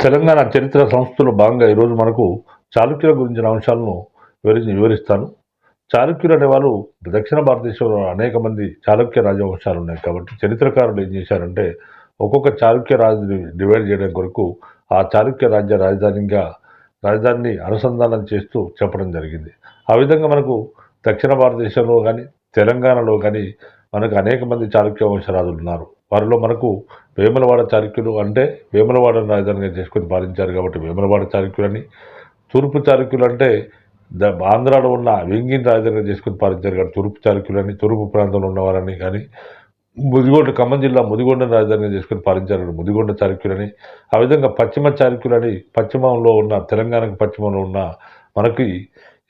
తెలంగాణ చరిత్ర సంస్థలో భాగంగా ఈరోజు మనకు చాళుక్యుల గురించిన అంశాలను వివరించి వివరిస్తాను. చాళుక్యులు అనేవాళ్ళు దక్షిణ భారతదేశంలో అనేక మంది చాళుక్య రాజవంశాలు ఉన్నాయి కాబట్టి చరిత్రకారులు ఏం చేశారంటే ఒక్కొక్క చాళుక్య రాజుని డివైడ్ చేయడం కొరకు ఆ చాళుక్య రాజ్య రాజధానిగా రాజధానిని అనుసంధానం చేస్తూ చెప్పడం జరిగింది. ఆ విధంగా మనకు దక్షిణ భారతదేశంలో కానీ తెలంగాణలో కానీ మనకు అనేక మంది చాళుక్య వంశరాజులు ఉన్నారు. వారిలో మనకు వేములవాడ చారుక్యులు అంటే వేములవాడను రాజధానిగా చేసుకొని పాలించారు కాబట్టి వేములవాడ చాళుక్యులని తూర్పు చాళుక్యులు అంటే ద ఆంధ్రాలో ఉన్న వెంగిని రాజధానిగా చేసుకొని పాలించారు కానీ తూర్పు చాళుక్యులని తూర్పు ప్రాంతంలో ఉన్నవారని కానీ ముదిగొండ ఖమ్మం జిల్లా ముదిగొండను రాజధానిగా చేసుకొని పాలించారు ముదిగొండ చారుకులని ఆ విధంగా పశ్చిమ చారుకులని పశ్చిమంలో ఉన్న తెలంగాణకు పశ్చిమంలో ఉన్న మనకి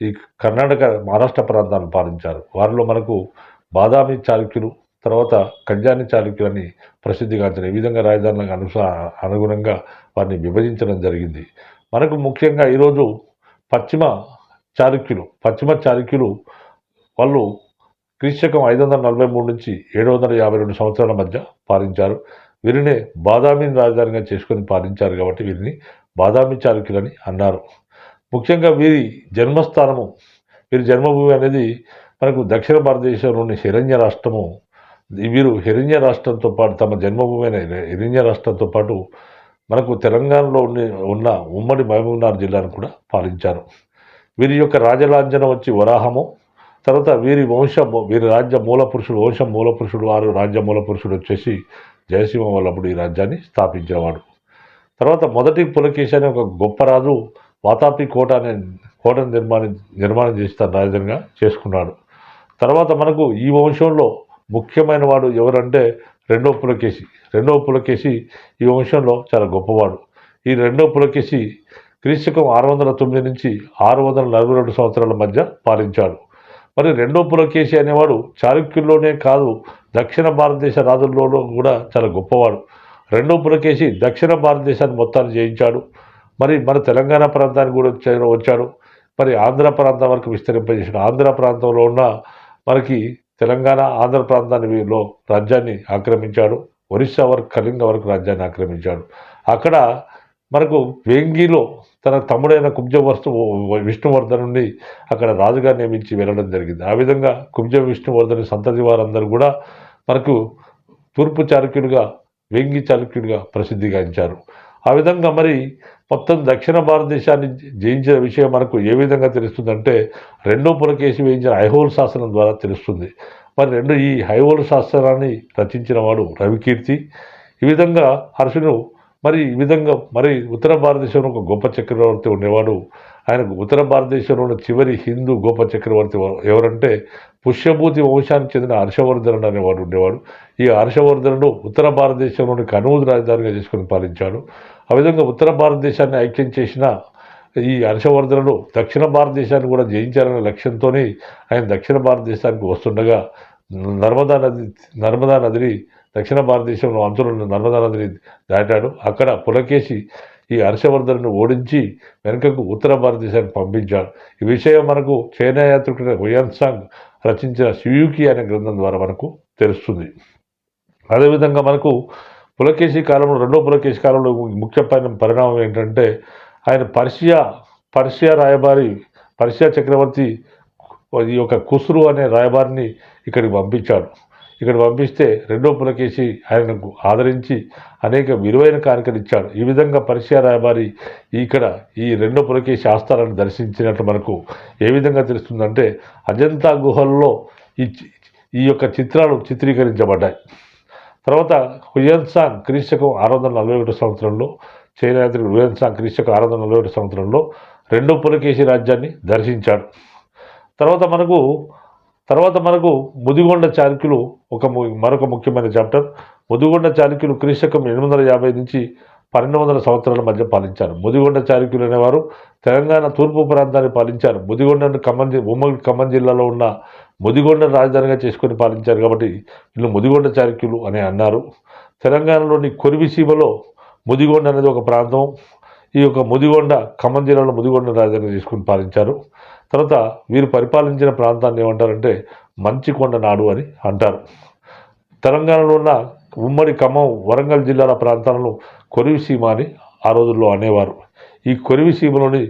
ఈ కర్ణాటక మహారాష్ట్ర ప్రాంతాలను పాలించారు. వారిలో మనకు బాదామి చాళుక్యులు తర్వాత కంజాని చాళుక్యులని ప్రసిద్ధిగాంచిన ఈ విధంగా రాజధానులకు అనుస అనుగుణంగా వారిని విభజించడం జరిగింది. మనకు ముఖ్యంగా ఈరోజు పశ్చిమ చాళుక్యులు పశ్చిమ చాళుక్యులు వాళ్ళు క్రీశకం ఐదు వందల నలభై మూడు నుంచి ఏడు వందల యాభై రెండు సంవత్సరాల మధ్య పాలించారు. వీరినే బాదామిని రాజధానిగా చేసుకొని పాలించారు కాబట్టి వీరిని బాదామి చాళుక్యులని అన్నారు. ముఖ్యంగా వీరి జన్మస్థానము వీరి జన్మభూమి అనేది మనకు దక్షిణ భారతదేశంలోని హిరణ్య రాష్ట్రము వీరు హిరణ్య రాష్ట్రంతో పాటు తమ జన్మభూమి హిరణ్య రాష్ట్రంతో పాటు మనకు తెలంగాణలో ఉండే ఉన్న ఉమ్మడి మహబూబ్నగర్ జిల్లాను కూడా పాలించారు. వీరి యొక్క రాజలాంఛనం వచ్చి వరాహము. తర్వాత వీరి వంశ వీరి రాజ్య మూల పురుషుడు వంశం మూల పురుషుడు వారు రాజ్య మూల పురుషుడు వచ్చేసి జయసింహ వల్లభుడు ఈ రాజ్యాన్ని స్థాపించేవాడు. తర్వాత మొదటి పులకేశి అనే ఒక గొప్ప రాజు వాతాపి కోట అనే కోటను నిర్మాణం నిర్మాణం చేసి తన రాజధానిగా చేసుకున్నాడు. తర్వాత మనకు ఈ వంశంలో ముఖ్యమైన వాడు ఎవరంటే రెండో పులకేశి. రెండవ పులకేశి ఈ వంశంలో చాలా గొప్పవాడు. ఈ రెండో పులకేశి క్రీస్తుకం ఆరు వందల తొమ్మిది నుంచి ఆరు వందల నలభై రెండు సంవత్సరాల మధ్య పాలించాడు. మరి రెండో పులకేశి అనేవాడు చాళుక్యుల్లోనే కాదు దక్షిణ భారతదేశ రాజుల్లోనూ కూడా చాలా గొప్పవాడు. రెండో పులకేశి దక్షిణ భారతదేశాన్ని మొత్తాన్ని జయించాడు. మరి మన తెలంగాణ ప్రాంతానికి కూడా వచ్చాడు. మరి ఆంధ్ర ప్రాంతం వరకు విస్తరింపజేసాడు ఆంధ్ర ప్రాంతంలో ఉన్న మనకి తెలంగాణ ఆంధ్ర ప్రాంతాన్ని రాజ్యాన్ని ఆక్రమించాడు. ఒరిస్సా వరకు కళింగ వరకు రాజ్యాన్ని ఆక్రమించాడు. అక్కడ మనకు వేంగిలో తన తమ్ముడైన కుబ్జ వస్తు విష్ణువర్ధనుని అక్కడ రాజుగా నియమించి వెళ్ళడం జరిగింది. ఆ విధంగా కుబ్జ విష్ణువర్ధని సంతతి వారందరూ కూడా మనకు తూర్పు చాళుక్యుడిగా వేంగి చాళుక్యుడిగా ప్రసిద్ధిగాంచారు. ఆ విధంగా మరి మొత్తం దక్షిణ భారతదేశాన్ని జయించిన విషయం మనకు ఏ విధంగా తెలుస్తుందంటే రెండో పులకేసి వేయించిన ఐహోల్ శాసనం ద్వారా తెలుస్తుంది. మరి రెండు ఈ హైహోల్ శాస్త్రాన్ని రచించిన వాడు రవికీర్తి. ఈ విధంగా హర్షును మరి ఈ విధంగా మరి ఉత్తర భారతదేశంలో ఒక గొప్ప చక్రవర్తి ఉండేవాడు ఆయనకు ఉత్తర భారతదేశంలో ఉన్న చివరి హిందూ గోప చక్రవర్తి ఎవరంటే పుష్యభూతి వంశానికి చెందిన హర్షవర్ధనుడు అనేవాడు ఉండేవాడు. ఈ హర్షవర్ధనుడు ఉత్తర భారతదేశంలోని కనూజు రాజధానిగా చేసుకుని పాలించాడు. ఆ విధంగా ఉత్తర భారతదేశాన్ని ఐక్యం చేసిన ఈ హర్షవర్ధనుడు దక్షిణ భారతదేశాన్ని కూడా జయించాలనే లక్ష్యంతోనే ఆయన దక్షిణ భారతదేశానికి వస్తుండగా నర్మదా నది నర్మదా నదిని దక్షిణ భారతదేశంలో అంచులున్న నర్మదా నదిని దాటాడు. అక్కడ పులకేసి ఈ హర్షవర్ధన్ను ఓడించి వెనుకకు ఉత్తర భారతదేశానికి పంపించాడు. ఈ విషయం మనకు చైనా యాత్రికుడు హుయాన్సాంగ్ రచించిన సియూకి అనే గ్రంథం ద్వారా మనకు తెలుస్తుంది. అదేవిధంగా మనకు పులకేశి కాలంలో రెండో పులకేశి కాలంలో ముఖ్యమైన పరిణామం ఏంటంటే ఆయన పర్షియా పర్షియా రాయబారి పర్షియా చక్రవర్తి ఈ యొక్క కుసురు అనే రాయబారిని ఇక్కడికి పంపించాడు. ఇక్కడ పంపిస్తే రెండో పులకేసి ఆయనకు ఆదరించి అనేక విలువైన కానుకలు ఇచ్చాడు. ఈ విధంగా పర్షియా రాయబారి ఇక్కడ ఈ రెండో పులకేసి ఆస్థానాన్ని దర్శించినట్లు మనకు ఏ విధంగా తెలుస్తుందంటే అజంతా గుహల్లో ఈ చి- ఈ యొక్క చిత్రాలు చిత్రీకరించబడ్డాయి. తర్వాత హుయన్సాంగ్ క్రీస్తకం ఆరు వందల నలభై ఒకటి సంవత్సరంలో చైనా యాత్రికుడు హుయన్ సాంగ్ క్రీస్తకం ఆరు వందల నలభై ఒకటి సంవత్సరంలో రెండో పులకేశి రాజ్యాన్ని దర్శించాడు. తర్వాత మనకు తర్వాత మనకు ముదిగొండ చాళుక్యులు ఒక మరొక ముఖ్యమైన చాప్టర్. ముదిగొండ చాళుక్యులు క్రీశకం ఎనిమిది వందల యాభై నుంచి పన్నెండు వందల సంవత్సరాల మధ్య పాలించారు. ముదిగొండ చాళుక్యులు అనేవారు తెలంగాణ తూర్పు ప్రాంతాన్ని పాలించారు. ముదిగొండను ఖమ్మం ఉమ్మడి ఖమ్మం జిల్లాలో ఉన్న ముదిగొండ రాజధానిగా చేసుకొని పాలించారు కాబట్టి వీళ్ళు ముదిగొండ చాళుక్యులు అని అన్నారు. తెలంగాణలోని కొరివిసీమలో ముదిగొండ అనేది ఒక ప్రాంతం. ఈ యొక్క ముదిగొండ ఖమ్మం జిల్లాలో ముదిగొండ రాజధాని తీసుకుని పాలించారు. తర్వాత వీరు పరిపాలించిన ప్రాంతాన్ని ఏమంటారంటే మంచికొండ నాడు అని అంటారు. తెలంగాణలో ఉన్న ఉమ్మడి ఖమ్మం వరంగల్ జిల్లాల ప్రాంతాలను కొరివిసీమ అని ఆ రోజుల్లో అనేవారు. ఈ కొరివిసీమలోని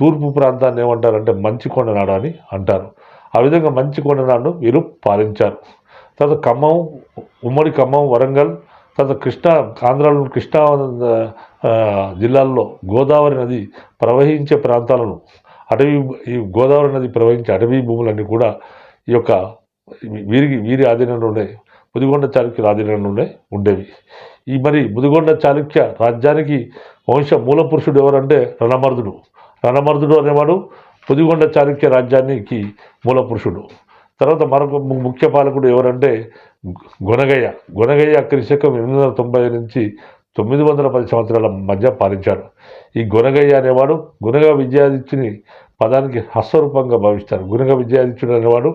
తూర్పు ప్రాంతాన్ని ఏమంటారంటే మంచికొండ నాడు అని అంటారు. ఆ విధంగా మంచి కొండనాడు వీరు పాలించారు. తర్వాత ఖమ్మం ఉమ్మడి ఖమ్మం వరంగల్ తర్వాత కృష్ణా ఆంధ్రాలోని కృష్ణా జిల్లాల్లో గోదావరి నది ప్రవహించే ప్రాంతాలను అటవీ ఈ గోదావరి నది ప్రవహించే అటవీ భూములన్నీ కూడా ఈ యొక్క వీరికి వీరి ఆధీనంలోనే ముదిగొండ చాళుక్యుల ఆధీనంలోనే ఉండేవి. ఈ మరి ముదిగొండ చాళుక్య రాజ్యానికి వంశ మూల పురుషుడు ఎవరంటే రణమర్దుడు. రణమర్దుడు అనేవాడు ముదిగొండ చాళుక్య రాజ్యానికి మూల పురుషుడు తర్వాత మరొక ముఖ్య పాలకుడు ఎవరంటే గుణగయ్య గుణగయ్య క్రిశకం ఎనిమిది వందల తొంభై నుంచి తొమ్మిది వందల పది సంవత్సరాల మధ్య పాలించాడు ఈ గునగయ్య అనేవాడు గునగ విద్యాదిత్యుని పదానికి హస్వరూపంగా భావిస్తారు. గునగ విద్యాదిత్యుడు అనేవాడు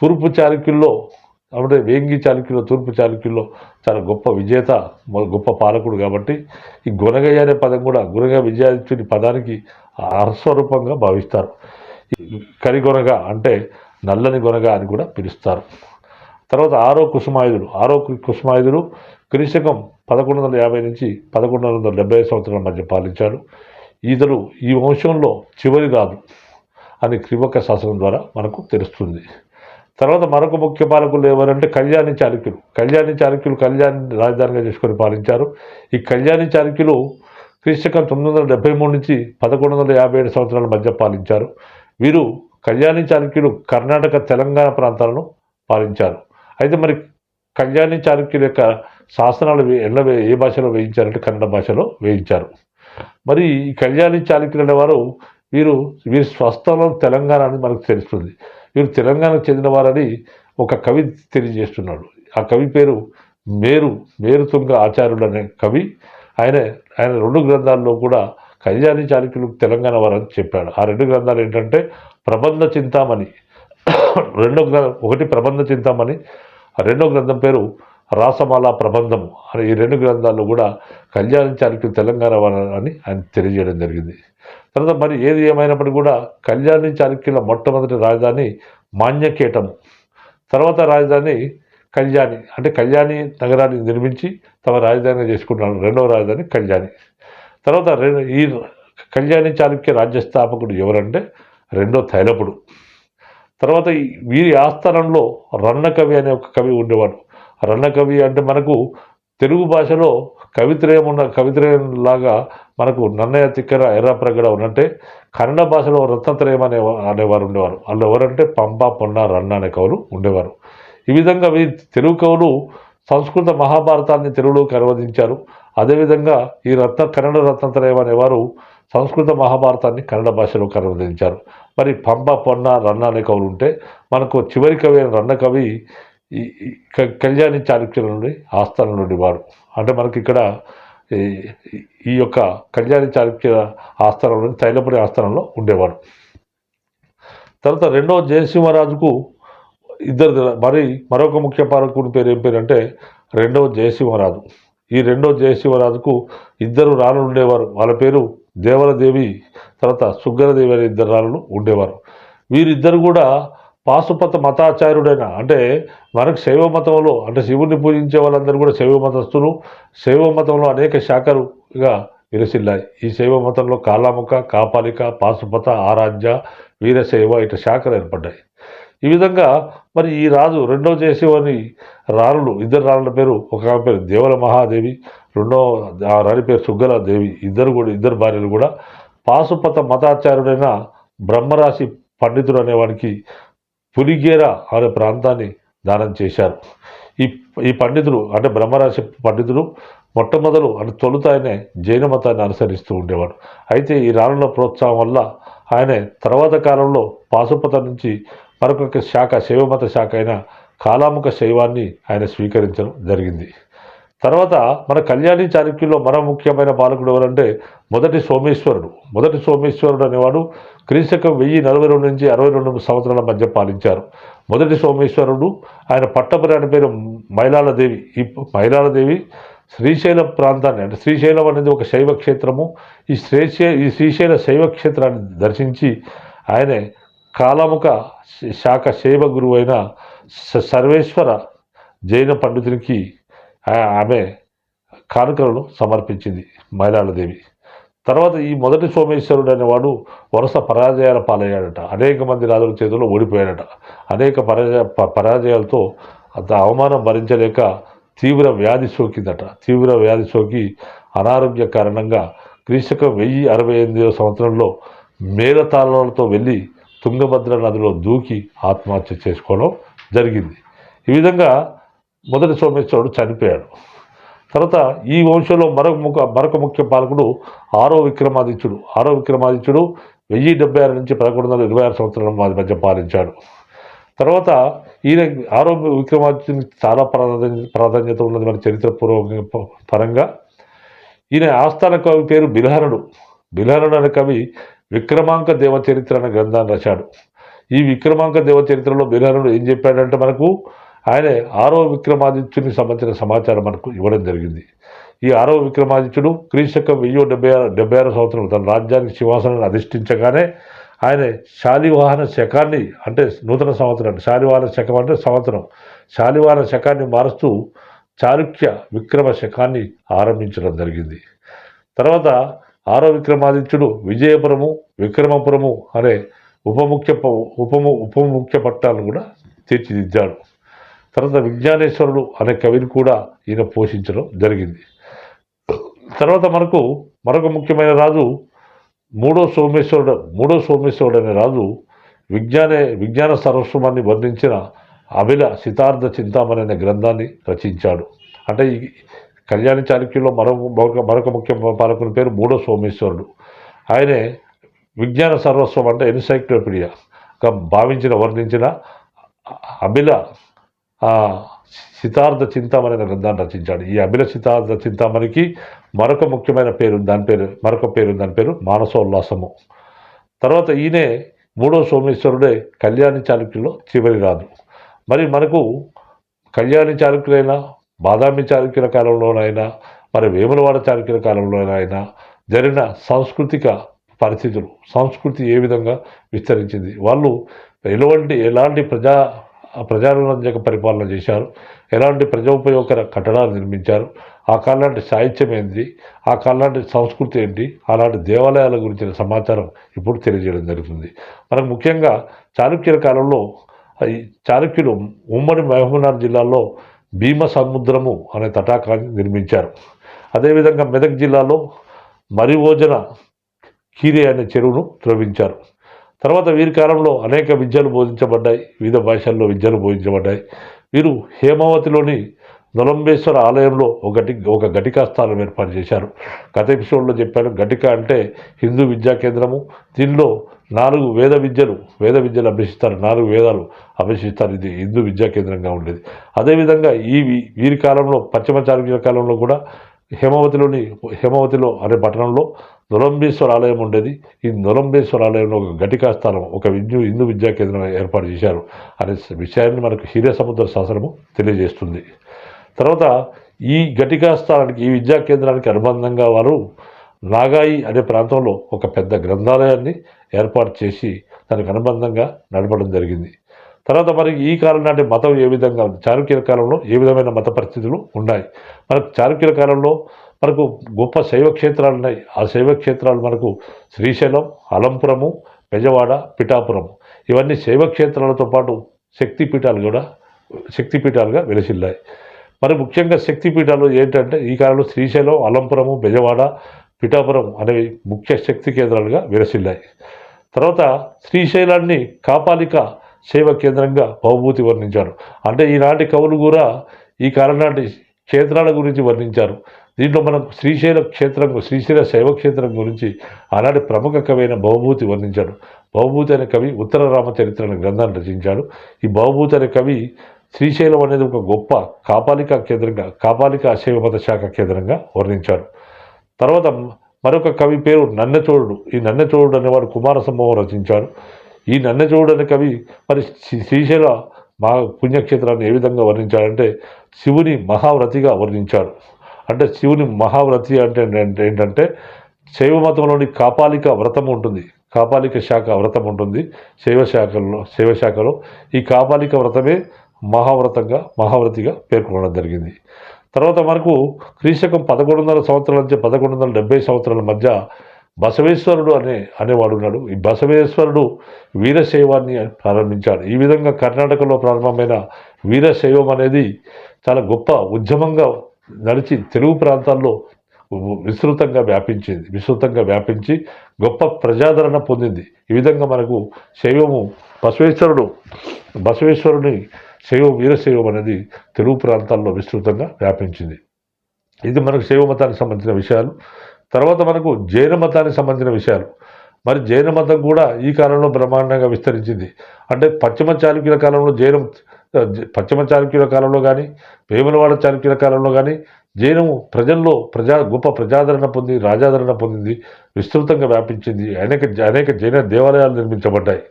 తూర్పు చాళుక్యుల్లో అంటే వేంగి చాళుక్యుల్లో తూర్పు చాళుక్యుల్లో చాలా గొప్ప విజేత గొప్ప పాలకుడు కాబట్టి ఈ గునగయ్య అనే పదం కూడా గునగ విద్యాదిత్యుని పదానికి హస్వరూపంగా భావిస్తారు. ఈ కరిగొనగ అంటే నల్లని గొనగ అని కూడా పిలుస్తారు. తర్వాత ఆరో కుసుమాయుధుడు ఆరో కుసుమాయుధుడు క్రీశకం పదకొండు వందల యాభై నుంచి పదకొండు వందల డెబ్బై సంవత్సరాల మధ్య పాలించాడు. ఇతడు ఈ వంశంలో చివరి కాదు అని క్రివక శాసనం ద్వారా మనకు తెలుస్తుంది. తర్వాత మరొక ముఖ్య పాలకులు ఎవరంటే కళ్యాణి చాళుక్యులు. కళ్యాణి చాళుక్యులు కళ్యాణి రాజధానిగా చేసుకొని పాలించారు. ఈ కళ్యాణి చాళుక్యులు క్రీస్తకం తొమ్మిది వందల డెబ్బై మూడు నుంచి పదకొండు వందల యాభై ఏడు సంవత్సరాల మధ్య పాలించారు. వీరు కళ్యాణి చాళుక్యులు కర్ణాటక తెలంగాణ ప్రాంతాలను పాలించారు. అయితే మరి కళ్యాణి చాళుక్యుల యొక్క శాసనాలు వే- ఎల్ల ఏ భాషలో వేయించారంటే కన్నడ భాషలో వేయించారు. మరి ఈ కళ్యాణి చాళుక్యులు అనేవారు వీరు వీరి స్వస్థలం తెలంగాణ అని మనకు తెలుస్తుంది. వీరు తెలంగాణకు చెందినవారని ఒక కవి తెలియజేస్తున్నాడు. ఆ కవి పేరు మేరు మేరుతుంగ ఆచార్యుడు అనే కవి. ఆయన ఆయన రెండు గ్రంథాల్లో కూడా కళ్యాణి చాళుక్యులు తెలంగాణ వారని చెప్పాడు. ఆ రెండు గ్రంథాలు ఏంటంటే ప్రబంధ చింతామణి. రెండో గ్రంథం ఒకటి ప్రబంధ చింతామణి రెండో గ్రంథం పేరు రాసమాల ప్రబంధము. అనే ఈ రెండు గ్రంథాల్లో కూడా కళ్యాణి చాళుక్యులు తెలంగాణ వారు అని ఆయన తెలియజేయడం జరిగింది. తర్వాత మరి ఏది ఏమైనప్పటికీ కూడా కళ్యాణి చాళుక్యుల మొట్టమొదటి రాజధాని మాన్యకేటం తర్వాత రాజధాని కళ్యాణి అంటే కళ్యాణి నగరాన్ని నిర్మించి తమ రాజధానిగా చేసుకుంటున్నారు. రెండవ రాజధాని కళ్యాణి తర్వాత ఈ కళ్యాణి చాళుక్య రాజ్య స్థాపకుడు ఎవరంటే రెండో తైలపుడు. తర్వాత వీరి ఆస్థానంలో రన్నకవి అనే ఒక కవి ఉండేవాడు. రన్నకవి అంటే మనకు తెలుగు భాషలో కవిత్రయం ఉన్న కవిత్రయం లాగా మనకు నన్నయ్య తిక్కర ఎర్రప్రగడ ఉన్నట్టే కన్నడ భాషలో రత్నత్రయం అనే అనేవారు ఉండేవారు. వాళ్ళు ఎవరంటే పంప పొన్న రన్న అనే కవులు ఉండేవారు. ఈ విధంగా వీ తెలుగు కవులు సంస్కృత మహాభారతాన్ని తెలుగులోకి అనువదించారు. అదేవిధంగా ఈ రత్న కన్నడ రత్నత్రయం అనేవారు సంస్కృత మహాభారతాన్ని కన్నడ భాషలో అనువదించారు మరి పంప పొన్న రన్న అనే కవులు ఉంటే మనకు చివరి కవి అయిన రన్న కవి కళ్యాణి చాళుక్యుల నుండి ఆస్థానం నుండి వాడు అంటే మనకి ఇక్కడ ఈ- ఈ యొక్క కళ్యాణి చాళుక్య నుండి తైలపురి ఆస్థానంలో ఉండేవాడు తర్వాత రెండవ జయసింహరాజుకు ఇద్దరు మరి మరొక ముఖ్య పాలకుడి పేరు ఏం పేరు అంటే రెండవ జయసింహరాజు. ఈ రెండో జయశివరాజుకు ఇద్దరు రాళ్ళు ఉండేవారు. వాళ్ళ పేరు దేవలదేవి తర్వాత సుగ్గరదేవి అనే ఇద్దరు రాళ్ళు ఉండేవారు. వీరిద్దరు కూడా పాశుపత మతాచార్యుడైన అంటే మనకు శైవ మతంలో అంటే శివుణ్ణి పూజించే వాళ్ళందరూ కూడా శైవ మతస్థులు. శైవ మతంలో అనేక శాఖలుగా విరసిల్లాయి. ఈ శైవ మతంలో కాలాముఖ కాపాలిక పాశుపత ఆరాధ్య వీరశైవ ఇట శాఖలు ఏర్పడ్డాయి. ఈ విధంగా మరి ఈ రాజు రెండో చేసేవాని రాణులు ఇద్దరు రాణుల పేరు ఒక ఆమె పేరు దేవల మహాదేవి రెండో ఆ రాణి పేరు సుగ్గల దేవి ఇద్దరు కూడా ఇద్దరు భార్యలు కూడా పాశుపత మతాచార్యుడైన బ్రహ్మరాశి పండితుడు అనేవానికి పులిగేర అనే ప్రాంతాన్ని దానం చేశారు. ఈ ఈ పండితుడు అంటే బ్రహ్మరాశి పండితుడు మొట్టమొదలు అంటే తొలుత ఆయనే జైన మతాన్ని అనుసరిస్తూ ఉండేవాడు. అయితే ఈ రాణుల ప్రోత్సాహం వల్ల ఆయన తర్వాత కాలంలో పాశుపత నుంచి మరొక శాఖ శైవమత శాఖ అయిన కాలాముఖ శైవాన్ని ఆయన స్వీకరించడం జరిగింది. తర్వాత మన కళ్యాణి చారిక్యుల్లో మరో ముఖ్యమైన పాలకుడు ఎవరంటే మొదటి సోమేశ్వరుడు. మొదటి సోమేశ్వరుడు అనేవాడు క్రీశకం వెయ్యి నలభై రెండు నుంచి అరవై రెండు సంవత్సరాల మధ్య పాలించారు. మొదటి సోమేశ్వరుడు ఆయన పట్టపురాణి పేరు మైలాలదేవి. ఈ మైలాలదేవి శ్రీశైలం ప్రాంతాన్ని అంటే శ్రీశైలం అనేది ఒక శైవ క్షేత్రము. ఈ శ్రీశై ఈ శ్రీశైల శైవ క్షేత్రాన్ని దర్శించి ఆయనే కాలముఖ శాఖ శైవ గురువు అయిన సర్వేశ్వర జైన పండితునికి ఆమె కానుకలను సమర్పించింది మైలాళదేవి తర్వాత ఈ మొదటి సోమేశ్వరుడు అనేవాడు వరుస పరాజయాల పాలయ్యాడట. అనేక మంది రాజుల చేతుల్లో ఓడిపోయాడట. అనేక పరాజయ పరాజయాలతో అంత అవమానం భరించలేక తీవ్ర వ్యాధి సోకిందట. తీవ్ర వ్యాధి సోకి అనారోగ్య కారణంగా క్రీస్తకం వెయ్యి అరవై ఎనిమిదవ సంవత్సరంలో మేలతాళాలతో వెళ్ళి తుంగభద్ర నదిలో దూకి ఆత్మహత్య చేసుకోవడం జరిగింది. ఈ విధంగా మొదటి సోమేశ్వరుడు చనిపోయాడు. తర్వాత ఈ వంశంలో మరొక ముఖ మరొక ముఖ్య పాలకుడు ఆరో విక్రమాదిత్యుడు. ఆరో విక్రమాదిత్యుడు వెయ్యి డెబ్బై ఆరు నుంచి పదకొండు వందల ఇరవై ఆరు సంవత్సరాల మధ్య పాలించాడు. తర్వాత ఈయన ఆరో విక్రమాదిత్యునికి చాలా ప్రాధాన్య ప్రాధాన్యత ఉన్నది మన చరిత్ర పరంగా. ఈయన ఆస్థాన కవి పేరు బిల్హరుడు. బిల్హరుడు అనే కవి విక్రమాంక దేవచరిత్ర అనే గ్రంథాన్ని రచాడు ఈ విక్రమాంక దేవచరిత్రలో బీరారుడు ఏం చెప్పాడంటే మనకు ఆయన ఆరో విక్రమాదిత్యునికి సంబంధించిన సమాచారం మనకు ఇవ్వడం జరిగింది. ఈ ఆరో విక్రమాదిత్యుడు క్రీశక వెయ్యి డెబ్బై ఆరు డెబ్బై ఆరు సంవత్సరం తన రాజ్యానికి సింహాసనాన్ని అధిష్ఠించగానే ఆయన శాలివాహన శకాన్ని అంటే నూతన సంవత్సరం శాలివాహన శకం అంటే సంవత్సరం. శాలివాహన శకాన్ని మారుస్తూ చాళుక్య విక్రమ శకాన్ని ఆరంభించడం జరిగింది. తర్వాత ఆరో విక్రమాదిత్యుడు విజయపురము విక్రమపురము అనే ఉపముఖ్య ఉపము ఉపముఖ్య పట్టాలను కూడా తీర్చిదిద్దాడు. తర్వాత విజ్ఞానేశ్వరుడు అనే కవిని కూడా ఈయన పోషించడం జరిగింది. తర్వాత మనకు మరొక ముఖ్యమైన రాజు మూడో సోమేశ్వరుడు మూడో సోమేశ్వరుడు అనే రాజు విజ్ఞానే విజ్ఞాన సరస్వమాన్ని వర్ణించిన అభిల సితార్థ చింతామణి అనే గ్రంథాన్ని రచించాడు. అంటే కళ్యాణి చాళుక్యంలో మరొక మరొక మరొక ముఖ్య పాలకుని పేరు మూడో సోమేశ్వరుడు. ఆయనే విజ్ఞాన సర్వస్వం అంటే ఎన్సైక్లోపీడియాగా భావించిన వర్ణించిన అభిల సితార్థ చింతామణి అనే గ్రంథాన్ని రచించాడు. ఈ అభిల సితార్థ చింతామణికి మరొక ముఖ్యమైన పేరు దాని పేరు మరొక పేరు దాని పేరు మానసోల్లాసము. తర్వాత ఈయనే మూడో సోమేశ్వరుడే కళ్యాణి చాళుక్యుల్లో చివరి రాదు మరి మనకు కళ్యాణి చాళుక్యులైన బాదామి చాళుక్యుల కాలంలోనైనా మరి వేములవాడ చాళుక్యుల కాలంలోనైనా జరిగిన సాంస్కృతిక పరిస్థితులు సంస్కృతి ఏ విధంగా విస్తరించింది? వాళ్ళు ఎలాంటి ఎలాంటి ప్రజా ప్రజారంజక పరిపాలన చేశారు? ఎలాంటి ప్రజోపయోగకర కట్టడాలు నిర్మించారు? ఆ కాలాంటి సాహిత్యం ఏంటి ఆ కాలాంటి సంస్కృతి ఏంటి? అలాంటి దేవాలయాల గురించిన సమాచారం ఇప్పుడు తెలియజేయడం జరుగుతుంది. మనకు ముఖ్యంగా చాళుక్యుల కాలంలో ఈ చాళుక్యులు ఉమ్మడి మహబూబ్నగర్ జిల్లాలో భీమ సముద్రము అనే తటాకాన్ని నిర్మించారు. అదేవిధంగా మెదక్ జిల్లాలో మరివోజన కీరే అనే చెరువును త్రవ్వించారు తర్వాత వీరి కాలంలో అనేక విద్యలు బోధించబడ్డాయి. వివిధ భాషల్లో విద్యలు బోధించబడ్డాయి. వీరు హేమావతిలోని నొలంబేశ్వర ఆలయంలో ఒకటి ఒక ఘటికా స్థానం ఏర్పాటు చేశారు. గత ఎపిసోడ్లో చెప్పాను ఘటిక అంటే హిందూ విద్యా కేంద్రము. దీనిలో నాలుగు వేద విద్యలు వేద విద్యలు అభ్యసిస్తారు. నాలుగు వేదాలు అభ్యసిస్తారు. ఇది హిందూ విద్యా కేంద్రంగా ఉండేది. అదేవిధంగా ఈ వీరి కాలంలో పశ్చిమ చాళుక్యుల కాలంలో కూడా హేమవతిలోని హేమవతిలో అనే పట్టణంలో నొలంబేశ్వర ఆలయం ఉండేది. ఈ నొలంబేశ్వర ఆలయంలో ఒక ఘటికా స్థానం ఒక విద్యు హిందూ విద్యా కేంద్రం ఏర్పాటు చేశారు అనే విషయాన్ని మనకు హిరే సముద్ర శాసనము తెలియజేస్తుంది. తర్వాత ఈ ఘటికా స్థానానికి ఈ విద్యా కేంద్రానికి అనుబంధంగా వారు నాగాయి అనే ప్రాంతంలో ఒక పెద్ద గ్రంథాలయాన్ని ఏర్పాటు చేసి దానికి అనుబంధంగా నడపడం జరిగింది. తర్వాత మరి ఈ కాలం నాటి మతం ఏ విధంగా ఉంది? కాలంలో ఏ విధమైన మత పరిస్థితులు ఉన్నాయి? మనకు చాళుక్యుల కాలంలో మనకు గొప్ప శైవ క్షేత్రాలు ఉన్నాయి. ఆ శైవ క్షేత్రాలు మనకు శ్రీశైలం అలంపురము బెజవాడ పిఠాపురం. ఇవన్నీ శైవ క్షేత్రాలతో పాటు శక్తిపీఠాలు కూడా శక్తిపీఠాలుగా వెలిసిల్లాయి. మరి ముఖ్యంగా శక్తి పీఠాలు ఏంటంటే ఈ కాలంలో శ్రీశైలం అలంపురము బెజవాడ పిఠాపురం అనేవి ముఖ్య శక్తి కేంద్రాలుగా విరసిల్లాయి. తర్వాత శ్రీశైలాన్ని కాపాలిక సేవ కేంద్రంగా బహుభూతి వర్ణించారు. అంటే ఈనాటి కవులు కూడా ఈ కాలం నాటి క్షేత్రాల గురించి వర్ణించారు. దీంట్లో మనం శ్రీశైల క్షేత్రం శ్రీశైల శైవ క్షేత్రం గురించి ఆనాటి ప్రముఖ కవి అయిన బహుభూతి వర్ణించాడు బహుభూతి అనే కవి ఉత్తర రామచరిత్ర అనే గ్రంథాన్ని రచించాడు. ఈ బహుభూతి అనే కవి శ్రీశైలం అనేది ఒక గొప్ప కాపాలిక కేంద్రంగా కాపాలిక శైవమత శాఖ కేంద్రంగా వర్ణించాడు తర్వాత మరొక కవి పేరు నన్నచోడు ఈ నన్నచోడు అనేవాడు కుమార సంభవం రచించాడు. ఈ నన్నచోడు అనే కవి మరి శ్రీ- శ్రీశైల మా పుణ్యక్షేత్రాన్ని ఏ విధంగా వర్ణించాడంటే శివుని మహావ్రతిగా వర్ణించాడు అంటే శివుని మహావ్రతి అంటే ఏంటంటే శైవ మతంలోని కాపాలిక వ్రతం ఉంటుంది. కాపాలిక శాఖ వ్రతం ఉంటుంది. శైవ శాఖలో శైవ శాఖలో ఈ కాపాలిక వ్రతమే మహావ్రతంగా మహావ్రతిగా పేర్కొనడం జరిగింది. తర్వాత మనకు క్రీశకం పదకొండు వందల సంవత్సరాల నుంచి పదకొండు వందల డెబ్బై సంవత్సరాల మధ్య బసవేశ్వరుడు అనే అనేవాడు ఉన్నాడు. ఈ బసవేశ్వరుడు వీరశైవాన్ని ప్రారంభించాడు. ఈ విధంగా కర్ణాటకలో ప్రారంభమైన వీరశైవం అనేది చాలా గొప్ప ఉద్యమంగా నడిచి తెలుగు ప్రాంతాల్లో విస్తృతంగా వ్యాపించింది. విస్తృతంగా వ్యాపించి గొప్ప ప్రజాదరణ పొందింది. ఈ విధంగా మనకు శైవము బసవేశ్వరుడు బసవేశ్వరుని శైవ వీరశైవం అనేది తెలుగు ప్రాంతాల్లో విస్తృతంగా వ్యాపించింది. ఇది మనకు శైవ మతానికి సంబంధించిన విషయాలు. తర్వాత మనకు జైన మతానికి సంబంధించిన విషయాలు. మరి జైన మతం కూడా ఈ కాలంలో బ్రహ్మాండంగా విస్తరించింది. అంటే పశ్చిమ చాళుక్యుల కాలంలో జైన పశ్చిమ చాళుక్యుల కాలంలో కానీ వేములవాడ చాళుక్యుల కాలంలో కానీ జైనము ప్రజల్లో ప్రజా గొప్ప ప్రజాదరణ పొంది రాజాదరణ పొందింది విస్తృతంగా వ్యాపించింది. అనేక అనేక జైన దేవాలయాలు నిర్మించబడ్డాయి.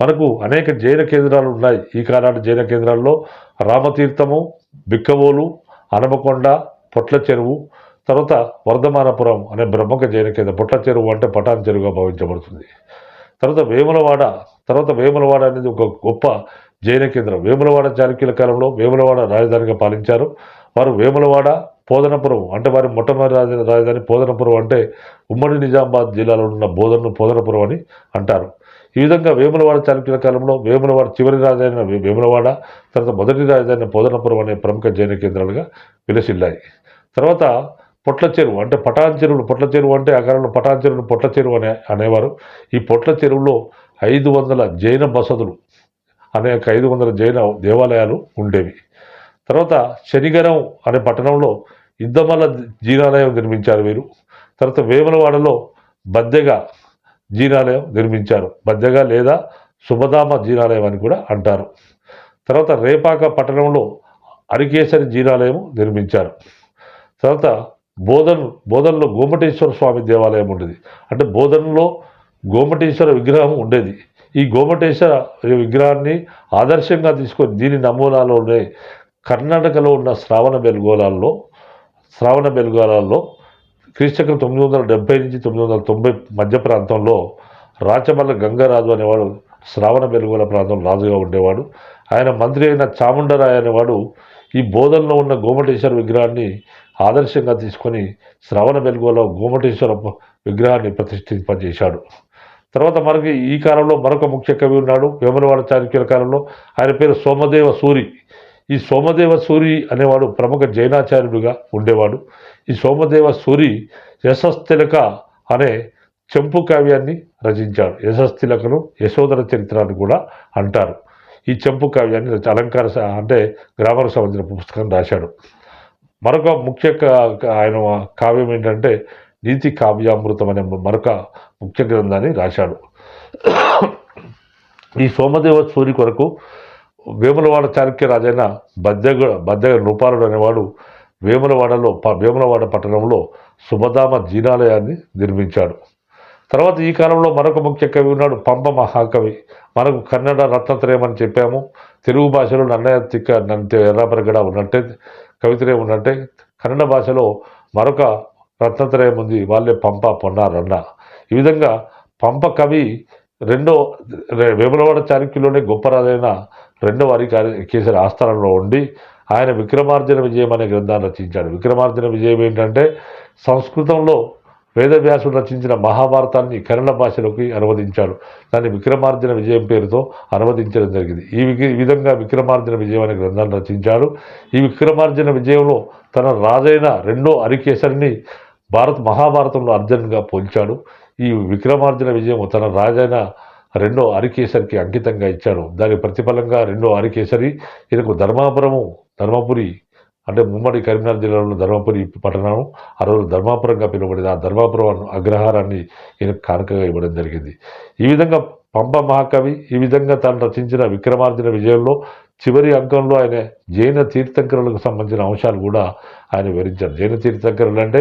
మనకు అనేక జైన కేంద్రాలు ఉన్నాయి. ఈ కాలాటి జైన కేంద్రాల్లో రామతీర్థము బిక్కవోలు అనమకొండ పొట్ల చెరువు తర్వాత వర్ధమానపురం అనే బ్రహ్మక జైన కేంద్రం. పొట్ల చెరువు అంటే పటాన్ చెరువుగా భావించబడుతుంది. తర్వాత వేములవాడ తర్వాత వేములవాడ అనేది ఒక గొప్ప జైన కేంద్రం. వేములవాడ చాళుక్యుల కాలంలో వేములవాడ రాజధానిగా పాలించారు. వారు వేములవాడ పోదనపురం అంటే వారి మొట్టమొదటి రాజధాని రాజధాని పోదనపురం అంటే ఉమ్మడి నిజామాబాద్ జిల్లాలో ఉన్న బోధన పోదనపురం అని అంటారు. ఈ విధంగా వేములవాడ చాళుక్యుల కాలంలో వేములవాడ చివరి రాజైన వేములవాడ తర్వాత మొదటి రాజధాని పోదనపురం అనే ప్రముఖ జైన కేంద్రాలుగా విలసిల్లాయి తర్వాత పొట్ల చెరువు అంటే పటాన్ చెరువులు పొట్ల చెరువు అంటే ఆ కాలంలో పటాన్ చెరువును పొట్ల చెరువు అనే అనేవారు. ఈ పొట్ల చెరువులో ఐదు వందల జైన బసతులు అనేక ఐదు వందల జైన దేవాలయాలు ఉండేవి. తర్వాత శనిగరం అనే పట్టణంలో ఇద్దమల్ల జీనాలయం నిర్మించారు వీరు. తర్వాత వేములవాడలో బద్దెగా జీర్ణాలయం నిర్మించారు. మధ్యగా లేదా సుభదామ జీర్ణాలయం అని కూడా అంటారు. తర్వాత రేపాక పట్టణంలో అరికేసరి జీర్ణాలయం నిర్మించారు. తర్వాత బోధన్ బోధన్లో గోమటేశ్వర స్వామి దేవాలయం ఉండేది. అంటే బోధన్లో గోమటేశ్వర విగ్రహం ఉండేది. ఈ గోమటేశ్వర విగ్రహాన్ని ఆదర్శంగా తీసుకొని దీని నమూనాలోనే కర్ణాటకలో ఉన్న శ్రావణ బెల్గోలాల్లో శ్రావణ బెల్గోలాల్లో క్రీస్తకం తొమ్మిది వందల డెబ్బై నుంచి తొమ్మిది వందల తొంభై మధ్య ప్రాంతంలో రాచమల్ల గంగరాజు అనేవాడు శ్రావణ బెలుగుల ప్రాంతం రాజుగా ఉండేవాడు. ఆయన మంత్రి అయిన చాముండరాయ అనేవాడు ఈ బోధనలో ఉన్న గోమటేశ్వర విగ్రహాన్ని ఆదర్శంగా తీసుకొని శ్రవణ బెలుగులో గోమటేశ్వర విగ్రహాన్ని ప్రతిష్ఠింపజేశాడు. తర్వాత మనకి ఈ కాలంలో మరొక ముఖ్య కవి ఉన్నాడు వేములవాడ చాళుక్యుల కాలంలో. ఆయన పేరు సోమదేవ సూరి. ఈ సోమదేవ సూరి అనేవాడు ప్రముఖ జైనాచార్యుడుగా ఉండేవాడు. ఈ సోమదేవ సూరి యశస్తిలక అనే చెంపు కావ్యాన్ని రచించాడు. యశస్తిలకను యశోదర చరిత్ర అని కూడా అంటారు. ఈ చెంపు కావ్యాన్ని అలంకార అంటే గ్రామర్ సంబంధించిన పుస్తకం రాశాడు. మరొక ముఖ్య ఆయన కావ్యం ఏంటంటే నీతి కావ్యామృతం అనే మరొక ముఖ్య గ్రంథాన్ని రాశాడు. ఈ సోమదేవ సూరి కొరకు వేములవాడ చాళుక్య రాజైన బద్దెగ బద్దెగ నృపాలుడు అనేవాడు వేములవాడలో ప- వేములవాడ పట్టణంలో సుభధామ జీనాలయాన్ని నిర్మించాడు. తర్వాత ఈ కాలంలో మరొక ముఖ్య కవి ఉన్నాడు పంప మహాకవి. మనకు కన్నడ రత్నత్రయం అని చెప్పాము. తెలుగు భాషలో నన్నయ్య తిక్క నంత ఎర్రాపరగడ ఉన్నట్టే కవిత్రయం ఉన్నట్టే. కన్నడ భాషలో మరొక రత్నత్రయం ఉంది వాళ్ళే పంప పొన్నారన్న. ఈ విధంగా పంప కవి రెండో వేములవాడ చాళుక్యులోనే గొప్ప రాజైన రెండవ వారి కేసరి ఆస్థానంలో ఉండి ఆయన విక్రమార్జన విజయం అనే గ్రంథాన్ని రచించాడు. విక్రమార్జన విజయం ఏంటంటే సంస్కృతంలో వేదవ్యాసుడు రచించిన మహాభారతాన్ని కన్నడ భాషలోకి అనువదించాడు. దాన్ని విక్రమార్జన విజయం పేరుతో అనువదించడం జరిగింది. ఈ ఈ విధంగా విక్రమార్జన విజయం అనే గ్రంథాన్ని రచించాడు. ఈ విక్రమార్జన విజయంలో తన రాజైన రెండో అరికేసరిని భారత్ మహాభారతంలో అర్జున్గా పోల్చాడు. ఈ విక్రమార్జున విజయం తన రాజైన రెండో అరికేసరికి అంకితంగా ఇచ్చాడు దాని ప్రతిఫలంగా రెండో అరికేసరి ఈయనకు ధర్మాపురము ధర్మపురి అంటే ముమ్మడి కరీంనగర్ జిల్లాలో ధర్మపురి పట్టణం ఆ రోజు ధర్మాపురంగా పిలువబడింది ఆ ధర్మాపురం అగ్రహారాన్ని ఈయనకు కానుకగా ఇవ్వడం జరిగింది. ఈ విధంగా పంప మహాకవి ఈ విధంగా తాను రచించిన విక్రమార్జున విజయంలో చివరి అంకంలో ఆయన జైన తీర్థంకరులకు సంబంధించిన అంశాలు కూడా ఆయన వివరించారు. జైన తీర్థంకరులు అంటే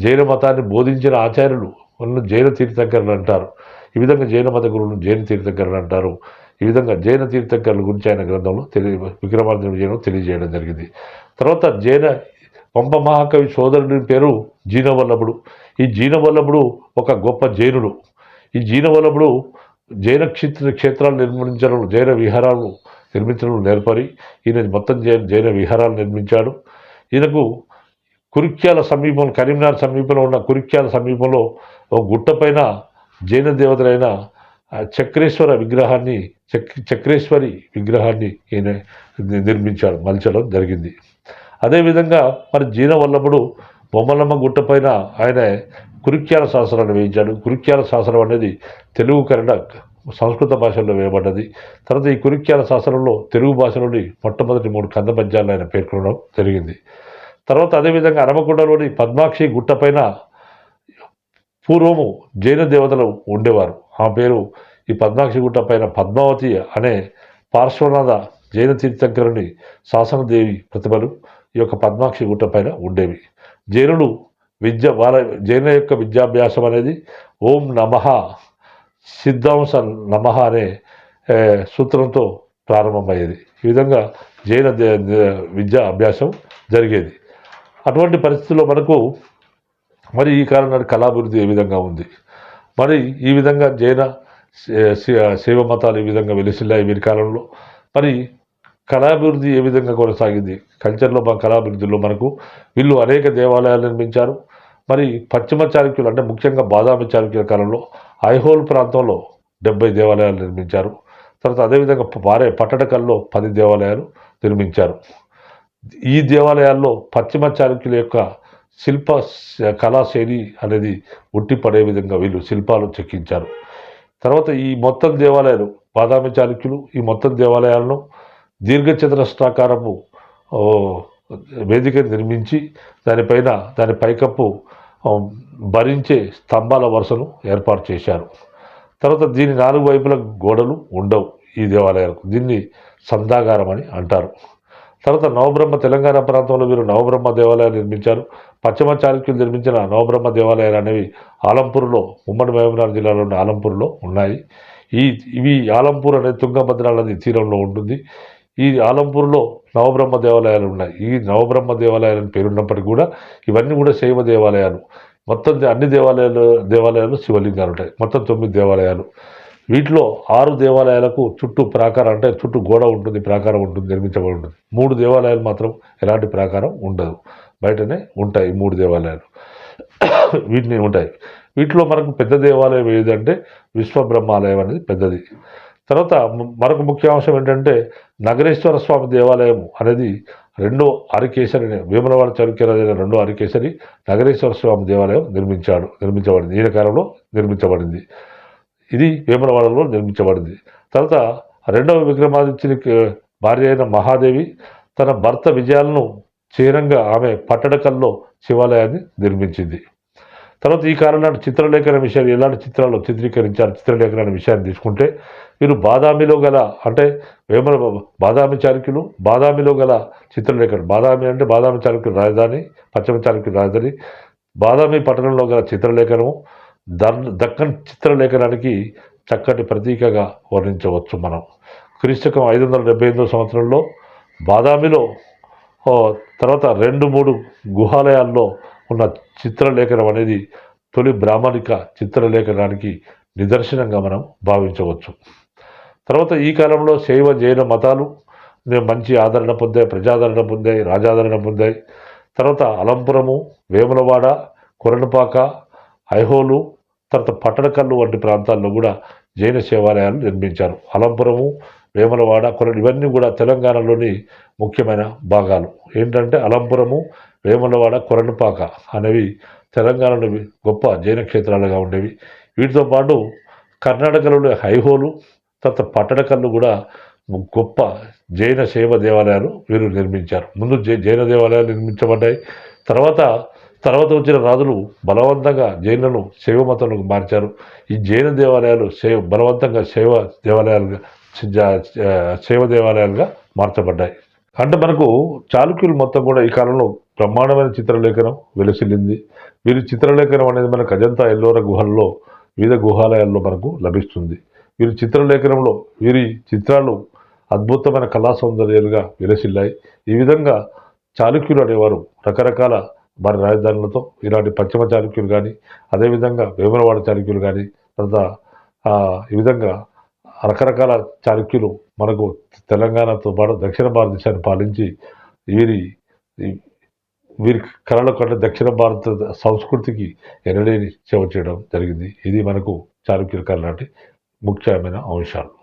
జైన మతాన్ని బోధించిన ఆచార్యులు జైన తీర్థంకరులు అంటారు. ఈ విధంగా జైన మత గురువులను జైన తీర్థంకరులు అంటారు. ఈ విధంగా జైన తీర్థంకరుల గురించి ఆయన గ్రంథంలో తెలియ విక్రమార్జున విజయంలో తెలియజేయడం జరిగింది. తర్వాత జైన పంప మహాకవి సోదరుడి పేరు జీనవల్లభుడు. ఈ జీనవల్లభుడు ఒక గొప్ప జైనుడు. ఈ జీనవల్లభుడు జైన క్షేత్ర క్షేత్రాలు నిర్మించడం జైన విహారాలు నిర్మించడం నేర్పరి. ఈయన మొత్తం జైన జైన విహారాలు నిర్మించాడు. ఈయనకు కురిక్యాల సమీపం కరీంనగర్ సమీపంలో ఉన్న కురిక్యాల సమీపంలో ఒక గుట్టపైన జైన దేవతలైన చక్రేశ్వర విగ్రహాన్ని చక్ చక్రేశ్వరి విగ్రహాన్ని ఈయన నిర్మించాడు మలచడం జరిగింది. అదేవిధంగా మరి జీన వల్లభుడు బొమ్మలమ్మ గుట్టపైన ఆయన కురుక్యాల శాసనాన్ని వేయించాడు. కురుక్యాల శాస్త్రం అనేది తెలుగు కన్నడ సంస్కృత భాషల్లో వేయబడ్డది. తర్వాత ఈ కురుక్యాల శాస్త్రంలో తెలుగు భాషలోని మొట్టమొదటి మూడు కంద పద్యాలను ఆయన పేర్కొనడం జరిగింది. తర్వాత అదేవిధంగా అరమకొండలోని పద్మాక్షి గుట్టపైన పూర్వము జైన దేవతలు ఉండేవారు. ఆ పేరు ఈ పద్మాక్షి గుట్ట పైన పద్మావతి అనే పార్శ్వనాథ జైన తీర్థంకరుని శాసనదేవి ప్రతిభలు ఈ యొక్క పద్మాక్షి గుట్ట పైన ఉండేవి. జైనులు విద్య వాళ్ళ జైన యొక్క విద్యాభ్యాసం అనేది ఓం నమః సిద్ధాంస నమః అనే సూత్రంతో ప్రారంభమయ్యేది. ఈ విధంగా జైన దే- దే- విద్యా అభ్యాసం జరిగేది. అటువంటి పరిస్థితుల్లో మనకు మరి ఈ కాలం నాటి కళాభివృద్ధి ఏ విధంగా ఉంది? మరి ఈ విధంగా జైన శివ శైవ మతాలు ఈ విధంగా వెలిసిల్లాయి వీరి కాలంలో? మరి కళాభివృద్ధి ఏ విధంగా కొనసాగింది? కల్చర్లో మన కళాభివృద్ధిలో మనకు వీళ్ళు అనేక దేవాలయాలు నిర్మించారు. మరి పశ్చిమ చాళుక్యులు అంటే ముఖ్యంగా బాదామి చాళుక్యుల కాలంలో ఐహోల్ ప్రాంతంలో డెబ్బై దేవాలయాలు నిర్మించారు. తర్వాత అదేవిధంగా వారే పట్టడకల్లో పది దేవాలయాలు నిర్మించారు. ఈ దేవాలయాల్లో పశ్చిమ చాళుక్యుల యొక్క శిల్ప శ- కళాశైలి అనేది ఉట్టిపడే విధంగా వీళ్ళు శిల్పాలు చెక్కించారు. తర్వాత ఈ మొత్తం దేవాలయాలు బాదామి చాళుక్యులు ఈ మొత్తం దేవాలయాలను దీర్ఘచతురస్రాకారపు ఓ, వేదిక నిర్మించి దానిపైన దాని పైకప్పు భరించే స్తంభాల వరుసను ఏర్పాటు చేశారు. తర్వాత దీని నాలుగు వైపుల గోడలు ఉండవు ఈ దేవాలయాలకు. దీన్ని సందాగారం అని అంటారు. తర్వాత నవబ్రహ్మ తెలంగాణ ప్రాంతంలో వీరు నవబ్రహ్మ దేవాలయాలు నిర్మించారు. పశ్చిమ చాళుక్యులు నిర్మించిన నవబ్రహ్మ దేవాలయాలు అనేవి ఆలంపూర్లో ఉమ్మడి మహబూబ్నగర్ జిల్లాలో ఉన్న ఆలంపూర్లో ఉన్నాయి. ఈ ఇవి ఆలంపూర్ అనే తుంగభద్ర నది తీరంలో ఉంటుంది. ఈ ఆలంపూర్లో నవబ్రహ్మ దేవాలయాలు ఉన్నాయి. ఈ నవబ్రహ్మ దేవాలయాలు పేరున్నప్పటికీ కూడా ఇవన్నీ కూడా శైవ దేవాలయాలు. మొత్తం అన్ని దేవాలయాలు దేవాలయాలు శివలింగాలు ఉంటాయి మొత్తం తొమ్మిది దేవాలయాలు. వీటిలో ఆరు దేవాలయాలకు చుట్టూ ప్రాకారం అంటే చుట్టూ గోడ ఉంటుంది ప్రాకారం ఉంటుంది నిర్మించబడి ఉంటుంది. మూడు దేవాలయాలు మాత్రం ఎలాంటి ప్రాకారం ఉండదు. బయటనే ఉంటాయి మూడు దేవాలయాలు. వీటిని ఉంటాయి. వీటిలో మనకు పెద్ద దేవాలయం ఏదంటే విశ్వబ్రహ్మాలయం అనేది పెద్దది. తర్వాత మరొక ముఖ్య అంశం ఏంటంటే నగరేశ్వర స్వామి దేవాలయం అనేది రెండో అరికేసరి వేములవాడ చరుక్యరాజైన రెండో అరికేసరి నగరేశ్వర స్వామి దేవాలయం నిర్మించాడు నిర్మించబడింది. ఈయన కాలంలో నిర్మించబడింది. ఇది వేములవాడలో నిర్మించబడింది తర్వాత రెండవ విక్రమాదిత్యుని భార్య అయిన మహాదేవి తన భర్త విజయాలను చీరంగా ఆమె పట్టడకల్లో శివాలయాన్ని నిర్మించింది. తర్వాత ఈ కాలం చిత్రలేఖన విషయాలు ఎలాంటి చిత్రాలు చిత్రీకరించారు చిత్రలేఖన అనే విషయాన్ని తీసుకుంటే వీరు బాదామిలో గల అంటే వేమల బాదామి చారుకులు బాదామిలో గల చిత్రలేఖనం బాదామి అంటే బాదామి చాళుక్యుల రాజధాని పశ్చిమ చాళుక్యుల రాజధాని బాదామి పట్టణంలో గల చిత్రలేఖనము దర్ దక్కన్ చిత్రలేఖనానికి చక్కటి ప్రతీకగా వర్ణించవచ్చు మనం. క్రీస్తుకం ఐదు వందల డెబ్బై ఎనిమిదో సంవత్సరంలో బాదామిలో తర్వాత రెండు మూడు గుహాలయాల్లో ఉన్న చిత్రలేఖనం అనేది తొలి బ్రాహ్మణిక చిత్రలేఖనానికి నిదర్శనంగా మనం భావించవచ్చు. తర్వాత ఈ కాలంలో శైవ జైన మతాలు మంచి ఆదరణ పొందాయి ప్రజాదరణ పొందాయి రాజాదరణ పొందాయి. తర్వాత అలంపురము వేములవాడ కొరణపాక ఐహోలు తర్వాత పట్టణకల్లు వంటి ప్రాంతాల్లో కూడా జైన శివాలయాలు నిర్మించారు. అలంపురము వేములవాడ కొన్ని ఇవన్నీ కూడా తెలంగాణలోని ముఖ్యమైన భాగాలు. ఏంటంటే అలంపురము వేములవాడ కొరణపాక అనేవి తెలంగాణలో గొప్ప జైన క్షేత్రాలుగా ఉండేవి. వీటితో పాటు కర్ణాటకలోని ఐహోలు తర్వాత పట్టణకల్లు కూడా గొప్ప జైన శైవ దేవాలయాలు వీరు నిర్మించారు. ముందు జై జైన దేవాలయాలు నిర్మించబడ్డాయి. తర్వాత తర్వాత వచ్చిన రాజులు బలవంతంగా జైన్లను శైవ మతంలోకి మార్చారు. ఈ జైన దేవాలయాలు శైవ బలవంతంగా శైవ దేవాలయాలుగా శైవ దేవాలయాలుగా మార్చబడ్డాయి. అంటే మనకు చాళుక్యులు మొత్తం కూడా ఈ కాలంలో బ్రహ్మాండమైన చిత్రలేఖనం వెలిసిల్లింది. వీరి చిత్రలేఖనం అనేది మనకు అజంతా ఎల్లోర గుహల్లో వివిధ గుహాలయాల్లో మనకు లభిస్తుంది. వీరి చిత్రలేఖనంలో వీరి చిత్రాలు అద్భుతమైన కళా సౌందర్యాలుగా విలసిల్లాయి. ఈ విధంగా చాళుక్యులు అనేవారు రకరకాల వారి రాజధానులతో ఇలాంటి పశ్చిమ చాళుక్యులు కానీ అదేవిధంగా వేములవాడ చాళుక్యులు కానీ తర్వాత ఈ విధంగా రకరకాల చాళుక్యులు మనకు తెలంగాణతో పాటు దక్షిణ భారతదేశాన్ని పాలించి వీరి వీరి కళల కంటే దక్షిణ భారత సంస్కృతికి ఎనలేని సేవ చేయడం జరిగింది. ఇది మనకు చాళుక్యుల కళ లాంటి ముఖ్యమైన అంశాలు.